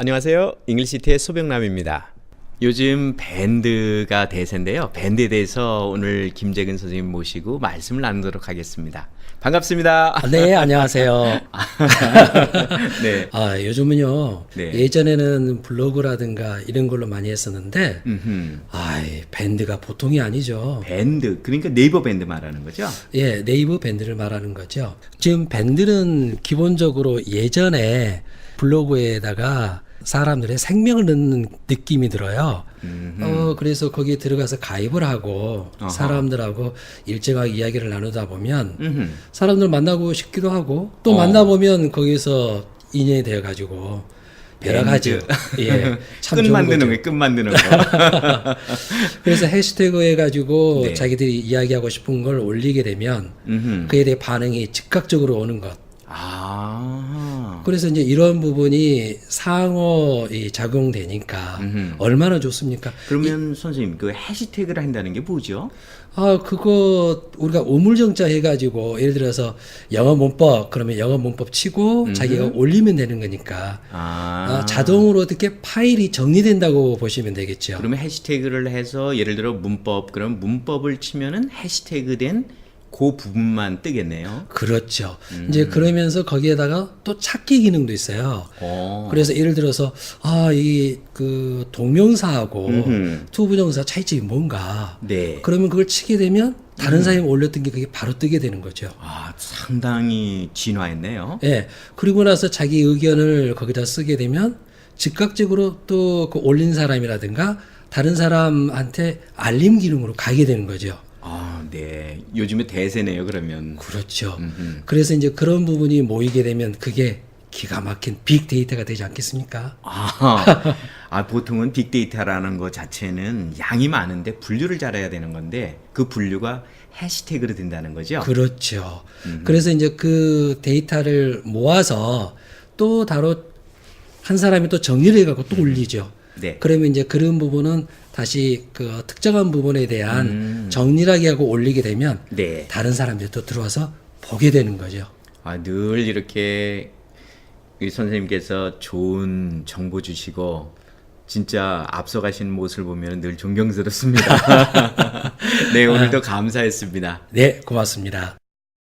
안녕하세요. 잉글시티의 소병남입니다. 요즘 밴드가 대세인데요. 밴드에 대해서 오늘 김재근 선생님 모시고 말씀을 나누도록 하겠습니다. 반갑습니다. 아, 네, 안녕하세요. 네. 아, 요즘은요. 네. 예전에는 블로그라든가 이런 걸로 많이 했었는데. 아, 밴드가 보통이 아니죠. 밴드 그러니까 네이버 밴드 말하는 거죠? 예, 네이버 밴드를 말하는 거죠. 지금 밴드는 기본적으로 예전에 블로그에다가 사람들의 생명을 넣는 느낌이 들어요. 어, 그래서 거기에 들어가서 가입을 하고 어허. 사람들하고 일정하게 이야기를 나누다 보면 음흠. 사람들 만나고 싶기도 하고 또 어. 만나보면 거기서 인연이 되어 가지고 여러 가지. 예, 좋은 만드는. 거예요. 끝 만드는 거. 그래서 해시태그 해가지고 네. 자기들이 이야기하고 싶은 걸 올리게 되면 음흠. 그에 대해 반응이 즉각적으로 오는 것. 아. 그래서 이제 이런 부분이 상호 이 작용되니까 음흠. 얼마나 좋습니까? 그러면 선생님 그 해시태그를 한다는 게 뭐죠? 아 그거 우리가 우물정자 해가지고 예를 들어서 영어 문법 그러면 영어 문법 치고 자기가 올리면 되는 거니까 아. 아, 자동으로 어떻게 파일이 정리된다고 보시면 되겠죠. 그러면 해시태그를 해서 예를 들어 문법 그럼 문법을 치면은 해시태그된 그 부분만 뜨겠네요. 그렇죠. 이제 그러면서 거기에다가 또 찾기 기능도 있어요. 어. 그래서 예를 들어서 아 이 그 동명사하고 음흠. 투부정사 차이점이 뭔가 네. 그러면 그걸 치게 되면 다른 사람이 올렸던 게 그게 바로 뜨게 되는 거죠. 아, 상당히 진화했네요. 예. 그리고 나서 자기 의견을 거기다 쓰게 되면 즉각적으로 또 그 올린 사람이라든가 다른 사람한테 알림 기능으로 가게 되는 거죠. 아, 네. 요즘에 대세네요, 그러면. 그렇죠. 음흠. 그래서 이제 그런 부분이 모이게 되면 그게 기가 막힌 빅데이터가 되지 않겠습니까? 아, 아, 보통은 빅데이터라는 것 자체는 양이 많은데 분류를 잘해야 되는 건데 그 분류가 해시태그로 된다는 거죠. 그렇죠. 그래서 이제 그 데이터를 모아서 또 다로 한 사람이 또 정리를 해갖고 또 올리죠. 네. 그러면 이제 그런 부분은 다시 그 특정한 부분에 대한 음. 정리하게 하고 올리게 되면 네. 다른 사람들이 또 들어와서 보게 되는 거죠. 아, 늘 이렇게 이 선생님께서 좋은 정보 주시고 진짜 앞서가신 모습을 보면 늘 존경스럽습니다. 네, 오늘도 감사했습니다. 네, 고맙습니다.